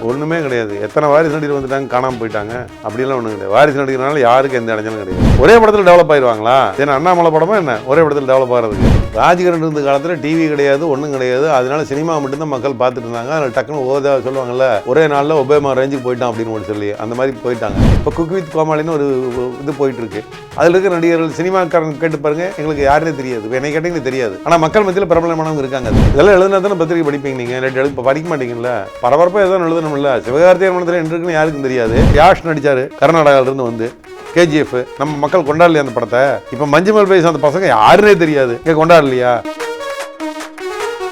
ஒன்றுமே கிடையாது. எத்தனை வாரிசு நடிகர் வந்துட்டாங்க காணாமல் போயிட்டாங்க. அப்படிலாம் ஒன்றும் கிடையாது. வாரிசு நடிகர்னால யாருக்கு எந்த இடைஞ்சலும் கிடையாது. ஒரே படத்தில் டெவலப் ஆயிடுவாங்களா ஏன்னா அண்ணாமலை படமா என்ன? ஒரே படத்தில் டெவலப் ஆகிறதுக்கு. ராஜகிரண் இருந்த காலத்தில் டிவி கிடையாது ஒன்றும் கிடையாது. அதனால சினிமா மட்டும்தான் மக்கள் பார்த்துட்டு இருந்தாங்க. அதில் டக்குன்னு ஓதா சொல்லுவாங்கல்ல ஒரே நாளில் ஒபேமா ரேஞ்சுக்கு போயிட்டான் அப்படின்னு ஒரு சொல்லி அந்த மாதிரி போயிட்டாங்க. இப்போ குக் வித் கோமாளின்னு ஒரு இது போயிட்டு இருக்கு அதில் இருக்கிற நடிகர்கள் சினிமாக்காரன் கேட்டு பாருங்க எங்களுக்கு யாருனே தெரியாது. என்னை கேட்டீங்க தெரியாது. ஆனால் மக்கள் மத்தியில் பிரபலமானவங்க இருக்காங்க. இதெல்லாம் எழுதுனா தானே பத்திரிக்கை படிப்பீங்க நீங்கள் படிக்க மாட்டீங்கல்ல. பரபரப்பாக எதாவது எழுதணும்ல சிவகார்த்திகேயன் மனத்தில் என்று இருக்குன்னு யாருக்கும் தெரியாது. யாஷ் நடிச்சாரு. கர்நாடகால இருந்து வந்து கேஜிஎஃப் நம்ம மக்கள் கொண்டாடலையா அந்த படத்தை? இப்போ மஞ்சுமல் பேச அந்த பசங்க யாருனே தெரியாது. இங்கே கொண்டாடலையா?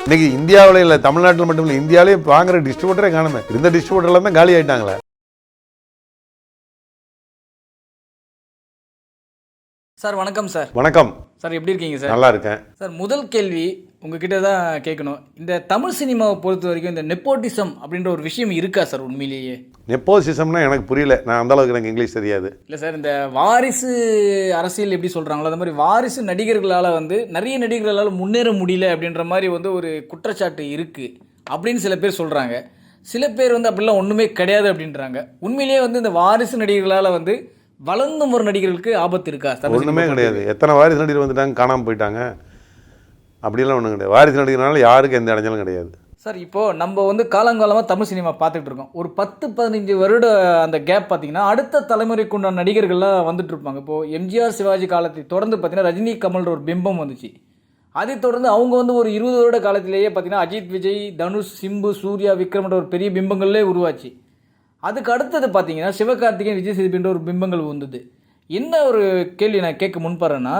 இன்னைக்கு இந்தியாவில் இல்லை தமிழ்நாட்டில் மட்டும் இல்லை இந்தியாவிலே வாங்குற டிஸ்ட்ரிபியூட்டரே காணுமே. இருந்த டிஸ்ட்ரிபியூட்டர்லாம் தான் காலி ஆயிட்டாங்களே. சார் வணக்கம் சார். வணக்கம். சார் எப்படி இருக்கீங்க சார்? நல்லா இருக்கேன். சார் முதல் கேள்வி உங்ககிட்ட தான் கேட்கணும். இந்த தமிழ் சினிமாவை பொறுத்த வரைக்கும் இந்த நெப்போட்டிசம் அப்படின்ற ஒரு விஷயம் இருக்கா சார் உண்மையிலேயே? நெப்போசிசம்னா எனக்கு புரியல. நான் அந்த அளவுக்கு எனக்கு இங்கிலீஷ் தெரியாது. இல்லை சார் இந்த வாரிசு அரசியல் எப்படி சொல்கிறாங்களோ அந்த மாதிரி வாரிசு நடிகர்களால் வந்து நிறைய நடிகர்களால் முன்னேற முடியல அப்படின்ற மாதிரி வந்து ஒரு குற்றச்சாட்டு இருக்குது அப்படின்னு சில பேர் சொல்கிறாங்க சில பேர் வந்து அப்படிலாம் ஒன்றுமே கிடையாது அப்படின்றாங்க. உண்மையிலேயே வந்து இந்த வாரிசு நடிகர்களால் வந்து வளர்ந்து வரும் நடிகர்களுக்கு ஆபத்து இருக்கா? தமிழ் ஒன்றுமே கிடையாது. எத்தனை வாரிசு நடிகர் வந்துட்டாங்க காணாமல் போயிட்டாங்க. அப்படிலாம் ஒன்றும் கிடையாது. வாரிசு நடிக்கிறனால யாருக்கு எந்த இடைஞ்சலும் கிடையாது. சார் இப்போது நம்ம வந்து காலங்காலமாக தமிழ் சினிமா பார்த்துட்டு இருக்கோம். ஒரு பத்து பதினஞ்சு வருட அந்த கேப் பார்த்தீங்கன்னா அடுத்த தலைமுறைக்கு உண்டான நடிகர்கள்லாம் வந்துட்டு இருப்பாங்க. இப்போது எம்ஜிஆர் சிவாஜி காலத்தை தொடர்ந்து பார்த்தீங்கன்னா ரஜினி கமல்ன்ற ஒரு பிம்பம் வந்துச்சு. அதை தொடர்ந்து அவங்க வந்து ஒரு இருபது வருட காலத்திலேயே பார்த்தீங்கன்னா அஜித் விஜய் தனுஷ் சிம்பு சூர்யா விக்ரம்ன்ற ஒரு பெரிய பிம்பங்களே உருவாச்சு. அதுக்கு அடுத்தது பார்த்தீங்கன்னா சிவகார்த்திகேயன் விஜய் சேதுபின்ற ஒரு பிம்பங்கள் வந்தது. என்ன ஒரு கேள்வி நான் கேட்க முன்பறேன்னா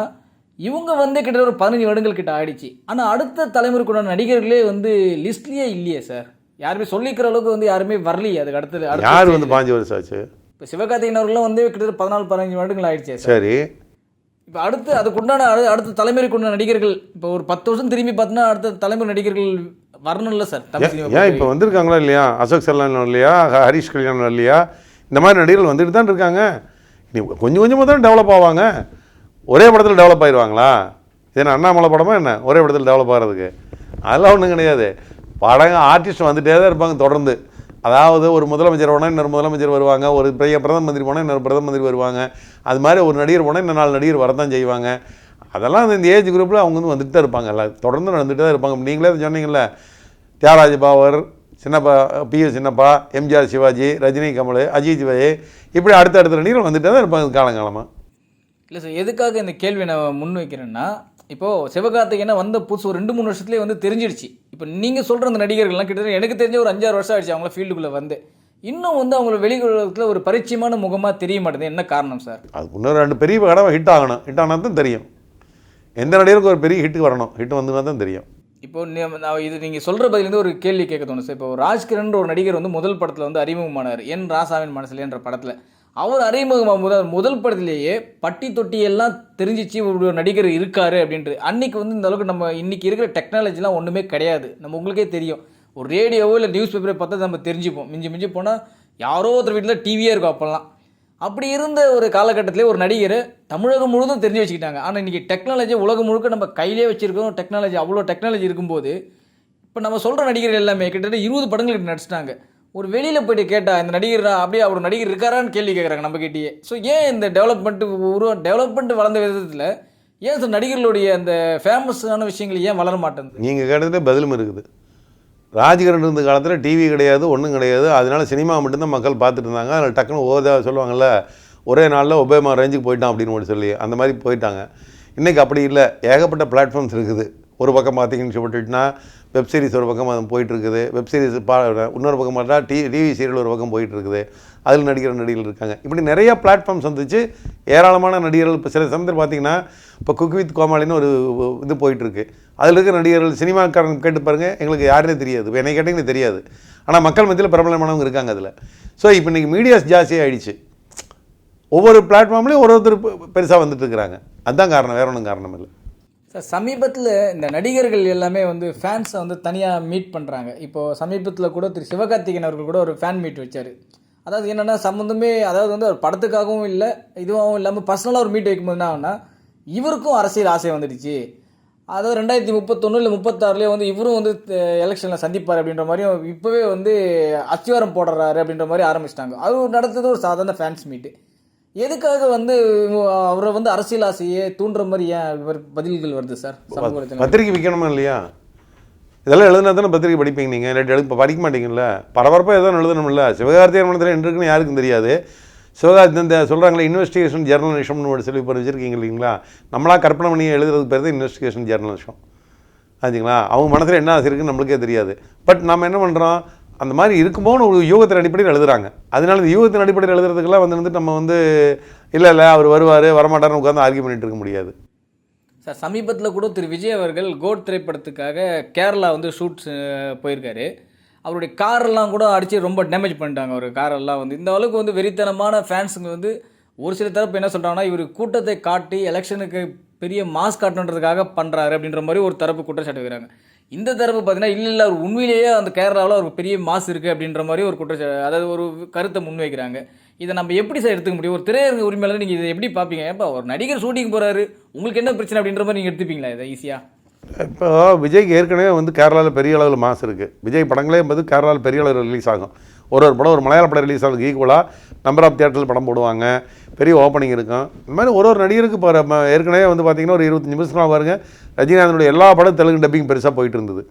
இவங்க வந்து கிட்டத்தட்ட ஒரு பதினஞ்சு வருடங்கள் கிட்ட ஆயிடுச்சு. ஆனால் அடுத்த தலைமுறைக்குண்டான நடிகர்களே வந்து லிஸ்ட்லேயே இல்லையே சார். யாருமே சொல்லிக்கிற அளவுக்கு வந்து யாருமே வரலையே அதுக்கு அடுத்தது யார் வந்து பாஞ்சு வருஷம் ஆச்சு? இப்போ சிவகார்த்திகேயன் அவர்களும் வந்து கிட்டத்தட்ட பதினாலு பதினஞ்சு வருடங்கள் ஆயிடுச்சே சார். இப்போ அடுத்து அதுக்குண்டான அடு அடுத்த தலைமுறைக்குண்டான நடிகர்கள் இப்போ ஒரு பத்து வருஷம் திரும்பி பார்த்தீங்கன்னா அடுத்த தலைமுறை நடிகர்கள் வரணும்ல சார் ஏன் இப்போ வந்திருக்காங்களா இல்லையா? அசோக் செல்லான் இல்லையா? ஹரிஷ் கல்யாணம் இல்லையா? இந்த மாதிரி நடிகர்கள் வந்துட்டு தான் இருக்காங்க. கொஞ்சம் கொஞ்சமாக தான் டெவலப் ஆவாங்க. ஒரே படத்தில் டெவலப் ஆயிடுவாங்களா ஏன்னா அண்ணாமலை படமா என்ன? ஒரே படத்தில் டெவலப் ஆகிறதுக்கு. அதெல்லாம் ஒன்றும் கிடையாது. படங்க ஆர்டிஸ்ட் வந்துகிட்டே தான் இருப்பாங்க தொடர்ந்து. அதாவது ஒரு முதலமைச்சர் போனால் இன்னொரு முதலமைச்சர் வருவாங்க. ஒரு பெரிய பிரதம மந்திரி போனால் இன்னொரு பிரதம மந்திரி வருவாங்க. அது மாதிரி ஒரு நடிகர் போனால் இன்னும் நாலு நடிகர் வரதான் செய்வாங்க. அதெல்லாம் அந்த இந்த ஏஜ் குரூப்பில் அவங்க வந்து வந்துட்டு தான் இருப்பாங்க. எல்லாம் தொடர்ந்து நடந்துகிட்டு தான் இருப்பாங்க. நீங்களே சொன்னீங்கல்ல. தியாகராஜ பாவர் சின்னப்பா பிஎஸ் சின்னப்பா எம்ஜிஆர் சிவாஜி ரஜினி கமல் அஜித் விஜய் இப்படி அடுத்த அடுத்த நடிகர்கள் வந்துட்டே தான் இருப்பாங்க காலங்காலமாக இல்லை சார் எதுக்காக இந்த கேள்வி நான் முன் வைக்கிறேன்னா இப்போது சிவகார்த்திகேயனை வந்த புதுசு ஒரு ரெண்டு மூணு வருஷத்துலேயே வந்து தெரிஞ்சிடுச்சு. இப்போ நீங்கள் சொல்கிற அந்த நடிகர்கள்லாம் கிட்டத்தட்ட எனக்கு தெரிஞ்ச ஒரு அஞ்சாறு வருஷம் ஆயிடுச்சு அவங்கள ஃபீல்டுக்குள்ளே வந்து. இன்னும் வந்து அவங்கள வெளியுலகத்தில் ஒரு பரிச்சயமான முகமாக தெரிய மாட்டேங்குது. என்ன காரணம் சார் அது இன்னொரு ரெண்டு பெரிய படம் ஹிட் ஆகணும். ஹிட் ஆனால் தான் தெரியும். எந்த நடிகருக்கு ஒரு பெரிய ஹிட் வரணும். ஹிட் வந்துனா தான் தெரியும். இப்போ நான் இது நீங்கள் சொல்கிற பதிலேருந்து ஒரு கேள்வி கேட்க தோணும் சார் இப்போ ராஜ்கிரன் ஒரு நடிகர் வந்து முதல் படத்தில் வந்து அறிமுகமானார். என் ராசாவின் மனசுல என்ற படத்தில். அவர் அறிமுகமாக முதல் முதல் படத்திலேயே பட்டி தொட்டி எல்லாம் தெரிஞ்சிச்சு ஒரு நடிகர் இருக்காரு அப்படின்ட்டு. அன்னைக்கு வந்து இந்த அளவுக்கு நம்ம இன்னைக்கு இருக்கிற டெக்னாலஜிலாம் ஒன்றுமே கிடையாது. நம்ம உங்களுக்கே தெரியும். ஒரு ரேடியோவோ இல்லை நியூஸ் பேப்பரை பார்த்தா நம்ம தெரிஞ்சுப்போம். மிஞ்சி மிஞ்சி போனால் யாரோ ஒருத்தர் வீட்டில் டிவியே இருக்கும் அப்போல்லாம். அப்படி இருந்த ஒரு காலகட்டத்திலே ஒரு நடிகர் தமிழகம் முழுதும் தெரிஞ்சு வச்சுக்கிட்டாங்க. ஆனால் இன்றைக்கி டெக்னாலஜி உலகம் முழுக்க நம்ம கையிலே வச்சுருக்கோம் டெக்னாலஜி அவ்வளோ டெக்னாலஜி இருக்கும்போது இப்போ நம்ம சொல்கிற நடிகர்கள் எல்லாமே கிட்டத்தட்ட இருபது படங்கள் நடிச்சிட்டாங்க. ஒரு வெளியில் போயிட்டு கேட்டால் இந்த நடிகர் அப்படியே அவர் நடிகர் இருக்காரான்னு கேள்வி கேட்குறாங்க நம்ம கிட்டேயே. ஸோ ஏன் இந்த டெவலப்மெண்ட்டு உருவம் டெவலப்மெண்ட் வளர்ந்த விதத்தில் ஏன் இந்த நடிகர்களுடைய அந்த ஃபேமஸான விஷயங்கள் ஏன் வளர மாட்டேங்குது? நீங்கள் கேட்டதே பதிலும் இருக்குது. ராஜகிரண் இருந்த காலத்தில் டிவி கிடையாது ஒன்றும் கிடையாது. அதனால சினிமா மட்டும்தான் மக்கள் பார்த்துட்டு இருந்தாங்க. அதில் டக்குன்னு ஓதா சொல்லுவாங்கள்ல ஒரே நாளில் ஒபேமா ரேஞ்சுக்கு போயிட்டான் அப்படின்னு சொல்லி அந்த மாதிரி போயிட்டாங்க. இன்றைக்கி அப்படி இல்லை. ஏகப்பட்ட பிளாட்ஃபார்ம்ஸ் இருக்குது. ஒரு பக்கம் பார்த்தீங்கன்னு சொல்லிட்டுனா வெப் சீரிஸ் ஒரு பக்கம் அது போயிட்டுருக்குது. வெப் சீரிஸ் பா இன்னொரு பக்கம் பார்த்தா டி டிவி சீரியல் ஒரு பக்கம் போயிட்டுருக்குது. அதில் நடிக்கிற நடிகர்கள் இருக்காங்க. இப்படி நிறைய பிளாட்ஃபார்ம்ஸ் வந்துச்சு. ஏராளமான நடிகர்கள். இப்போ சில சமயத்தில் பார்த்தீங்கன்னா இப்போ குக் வித் கோமாளின்னு ஒரு இது போயிட்டுருக்கு. அதில் இருக்கிற நடிகர்கள் சினிமாக்காரன் கேட்டு பாருங்கள் எங்களுக்கு யாருனே தெரியாது. இப்போ என்னை கேட்டிங்கன்னா தெரியாது. ஆனால் மக்கள் மத்தியில் பிரபலமானவங்க இருக்காங்க அதில். ஸோ இப்போ இன்றைக்கி மீடியாஸ் ஜாஸ்தியாக ஆயிடுச்சு. ஒவ்வொரு பிளாட்ஃபார்ம்லேயும் ஒரு ஒருத்தர் பெருசாக வந்துட்டு இருக்கிறாங்க அதுதான் காரணம். வேற ஒன்றும் காரணம் இல்லை. சார் சமீபத்தில் இந்த நடிகர்கள் எல்லாமே வந்து ஃபேன்ஸை வந்து தனியாக மீட் பண்ணுறாங்க இப்போது சமீபத்தில் கூட திரு சிவகார்த்திகேயன் அவர்கள் கூட ஒரு ஃபேன் மீட் வச்சார். அதாவது என்னென்னா சம்மந்தமே அதாவது வந்து ஒரு படத்துக்காகவும் இல்லை இதுவாகவும் இல்லாமல் பர்சனலாக ஒரு மீட் வைக்கும்போது என்ன இவருக்கும் அரசியல் ஆசை வந்துடுச்சு. அதாவது ரெண்டாயிரத்தி முப்பத்தொன்று இல்லை முப்பத்தாறுலேயே வந்து இவரும் வந்து எலெக்ஷனில் சந்திப்பார் அப்படின்ற மாதிரியும் இப்போவே வந்து அச்சிவாரம் போடுறாரு அப்படின்ற மாதிரி ஆரம்பிச்சிட்டாங்க. அவர் நடத்தது ஒரு சாதாரண ஃபேன்ஸ் மீட்டு எதுக்காக வந்து அவரை வந்து அரசியல் ஆசையை தூண்டுற மாதிரி ஏன் பதில்கள் வருது சார்? பத்திரிக்கை விற்கணுமா இல்லையா? இதெல்லாம் எழுதுனா தானே பத்திரிக்கை படிப்பீங்க நீங்கள் இல்லாட்டி எழுதி படிக்க மாட்டீங்கல்ல? பரபரப்பாக எதாவது எழுதணும்ல? சிவகார்த்திகேயன் மனத்தில் என்ன இருக்குன்னு யாருக்கும் தெரியாது. சிவகார்த்தி இந்த சொல்கிறாங்களே இன்வெஸ்டிகேஷன் ஜெர்னலிசம்னு ஒரு சொல்லி இப்போ வச்சுருக்கீங்க இல்லைங்களா? நம்மளா கற்பனை பண்ணி எழுதுறதுக்கு பேர் தான் இன்வெஸ்டிகேஷன் ஜெர்னலிசம் ஆச்சுங்களா அவங்க மனசில் என்ன ஆசை இருக்குன்னு நம்மளுக்கே தெரியாது. பட் நம்ம என்ன பண்ணுறோம் அந்த மாதிரி இருக்கும்போது ஒரு யூகத்தின் அடிப்படையில் எழுதுறாங்க. அதனால இந்த யூகத்தின் அடிப்படையில் எழுதுறதுக்கெல்லாம் வந்து வந்து நம்ம வந்து இல்லை இல்லை அவர் வருவார் வரமாட்டார்னு உட்காந்து ஆர்கியூ பண்ணிட்டு இருக்க முடியாது. சார் சமீபத்தில் கூட திரு விஜய் அவர்கள் கோட் திரைப்படத்துக்காக கேரளா வந்து ஷூட்ஸ் போயிருக்காரு. அவருடைய காரெல்லாம் கூட அடித்து ரொம்ப டேமேஜ் பண்ணிட்டாங்க. அவர் காரெல்லாம் வந்து இந்த அளவுக்கு வந்து வெறித்தனமான ஃபேன்ஸுங்க வந்து ஒரு சில தரப்பு என்ன சொல்கிறாங்கன்னா இவர் கூட்டத்தை காட்டி எலெக்ஷனுக்கு பெரிய மாஸ் காட்டணுன்றதுக்காக பண்ணுறாரு அப்படின்ற மாதிரி ஒரு தரப்பு குற்றச்சாட்டு வைக்கிறாங்க. இந்த தரப்பு பார்த்தீங்கன்னா இல்லை இல்லை அவர் உண்மையிலேயே அந்த கேரளாவில் ஒரு பெரிய மாஸ் இருக்குது அப்படின்ற மாதிரி ஒரு குற்றச்சா அதாவது ஒரு கருத்தை முன்வைக்கிறாங்க. இதை நம்ம எப்படி சார் எடுத்துக்க முடியும்? ஒரு திரையரங்க உரிமையாளர் நீங்கள் இதை எப்படி பார்ப்பீங்க? ஏப்பா ஒரு நடிகர் ஷூட்டிங் போகிறாரு உங்களுக்கு என்ன பிரச்சனை அப்படின்ற மாதிரி நீங்கள் எடுத்துப்பீங்களா இதை ஈஸியாக இப்போ விஜய்க்கு ஏற்கனவே வந்து கேரளாவில் பெரிய அளவில் மாசு இருக்குது விஜய் படங்களே வந்து கேரளாவில் பெரிய அளவில் ரிலீஸ் ஆகும். ஒரு ஒரு படம் ஒரு மலையாள படம் ரிலீஸ் ஆகுது. ஈக்குவலாக நம்பர் ஆஃப் தியேட்டரில் படம் போடுவாங்க. பெரிய ஓப்பனிங் இருக்கும். இந்த மாதிரி ஒரு ஒரு நடிகருக்கு இப்போ ஏற்கனவே வந்து பார்த்திங்கன்னா ஒரு இருபத்தஞ்சி நிமிஷமாக பாருங்க ரஜினிகாந்தனுடைய எல்லா படம் தெலுங்கு டப்பிங் பெருசாக போயிட்டு இருந்தது.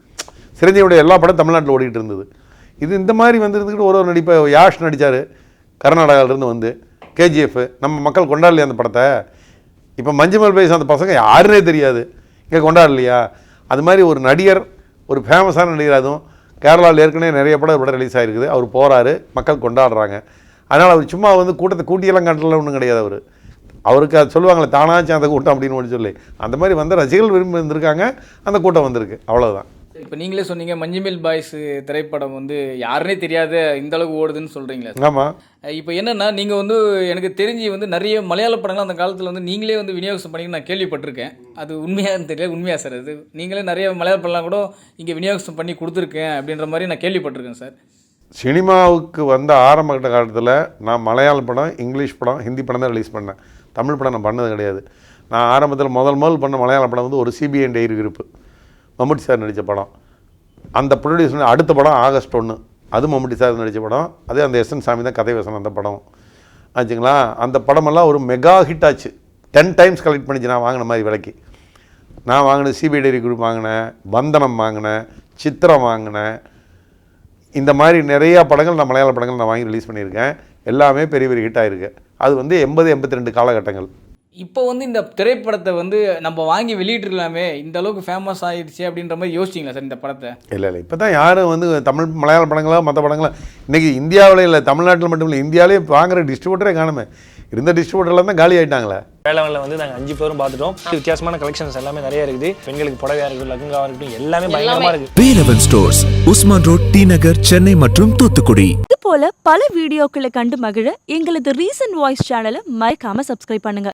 சிரஞ்சீவியுடைய எல்லா படம் தமிழ்நாட்டில் ஓடிட்டு இருந்தது. இது இந்த மாதிரி வந்து இருந்துக்கிட்டு ஒரு ஒரு நடிப்பை யாஷ் நடித்தார் கர்நாடகாவிலேருந்து வந்து கேஜிஎஃப் நம்ம மக்கள் கொண்டாடலையா அந்த படத்தை? இப்போ மஞ்சுமல் பேச அந்த பசங்க யாருனே தெரியாது. இங்கே கொண்டாடலையா? அது மாதிரி ஒரு நடிகர் ஒரு ஃபேமஸான நடிகர் அதுவும் கேரளாவில் ஏற்கனவே நிறைய படம் படம் ரிலீஸ் ஆகிருக்குது அவர் போகிறாரு மக்கள் கொண்டாடுறாங்க. அதனால் அவர் சும்மா வந்து கூட்டத்தை கூட்டியெல்லாம் கண்டல ஒன்றும் கிடையாது அவர். அவருக்கு அது சொல்லுவாங்களே தானாச்சும் அந்த கூட்டம் அப்படின்னு ஒன்று சொல்லி. அந்த மாதிரி வந்து ரசிகர்கள் விரும்பி வந்திருக்காங்க அந்த கூட்டம் வந்திருக்கு. அவ்வளோதான் இப்போ நீங்களே சொன்னீங்க மஞ்சுமேல் பாய்ஸ் திரைப்படம் வந்து யாருனே தெரியாத இந்த அளவுக்கு ஓடுதுன்னு சொல்கிறீங்களா ஆமாம் இப்போ என்னன்னா நீங்கள் வந்து எனக்கு தெரிஞ்சு வந்து நிறைய மலையாள படங்கள் அந்த காலத்தில் வந்து நீங்களே வந்து விநியோகம் பண்ணி நான் கேள்விப்பட்டிருக்கேன். அது உண்மையான்னு தெரியல உண்மையா சார் அது? நீங்களே நிறைய மலையாள படம்லாம் கூட இங்கே விநியோகம் பண்ணி கொடுத்துருக்கேன் அப்படின்ற மாதிரி நான் கேள்விப்பட்டிருக்கேன் சார். சினிமாவுக்கு வந்த ஆரம்ப கட்ட காலத்தில் நான் மலையாள படம் இங்கிலீஷ் படம் ஹிந்தி படம் தான் ரிலீஸ் பண்ணேன். தமிழ் படம் நான் பண்ணது கிடையாது. நான் ஆரம்பத்தில் முதல் முதல் பண்ண மலையாள படம் வந்து ஒரு சிபிஎன் டெய்ரி இருப்பு. மம்முட்டி சார் நடித்த படம். அந்த ப்ரொடியூசர் அடுத்த படம் ஆகஸ்ட் ஒன்று அது மம்முட்டி சார் நடித்த படம். அதே அந்த எஸ் என் சாமி தான் கதை வசனம் அந்த படம். ஆச்சுங்களா? அந்த படமெல்லாம் ஒரு மெகா ஹிட் ஆச்சு. டென் டைம்ஸ் கலெக்ட் பண்ணிச்சு. நான் வாங்கின மாதிரி விலைக்கு. நான் வாங்கினேன் சிபிஐ டெய்ரி குரூப் வாங்கினேன் வந்தனம் வாங்கினேன் சித்திரம் வாங்கினேன். இந்த மாதிரி நிறையா படங்கள் நான் மலையாள படங்கள் நான் வாங்கி ரிலீஸ் பண்ணியிருக்கேன். எல்லாமே பெரிய பெரிய ஹிட் ஆகிருக்கு அது வந்து எண்பது எண்பத்தி ரெண்டு காலகட்டங்கள். இப்போ வந்து இந்த திரைப்படத்தை வந்து நம்ம வாங்கி வெளியிட்டிருக்கலாமே இந்த அளவுக்கு ஃபேமஸ் ஆயிடுச்சு அப்படின்ற மாதிரி யோசிச்சிங்களா சார் இந்த படத்தை? இல்லை இல்லை இப்போ தான் யாரும் வந்து தமிழ் மலையாள படங்களா மற்ற படங்களா இன்றைக்கி இந்தியாவில் இல்லை தமிழ்நாட்டில் மட்டும் இல்லை இந்தியாவிலே வாங்குற டிஸ்ட்ரிபியூட்டரே காணுமே. இருந்த டிஸ்ட்ரிபியூட்டர்லாம் தான் காலி ஆயிட்டாங்களே. வேளாண்ல வந்து நாங்கள் அஞ்சு பேரும் பார்த்துட்டோம். வித்தியாசமான கலெக்ஷன்ஸ் எல்லாமே நிறைய இருக்குது. பெண்களுக்கு புடவையா இருக்கட்டும் லகுங்காவா இருக்கட்டும் எல்லாமே பயங்கரமா இருக்கு. Velavan stores Usman road T Nagar Chennai மற்றும் தூத்துக்குடி. இது போல பல வீடியோக்களை கண்டு மகிழ எங்களது ரீசன்ட் வாய்ஸ் சேனலை மறக்காம சப்ஸ்கிரைப் பண்ணுங்க.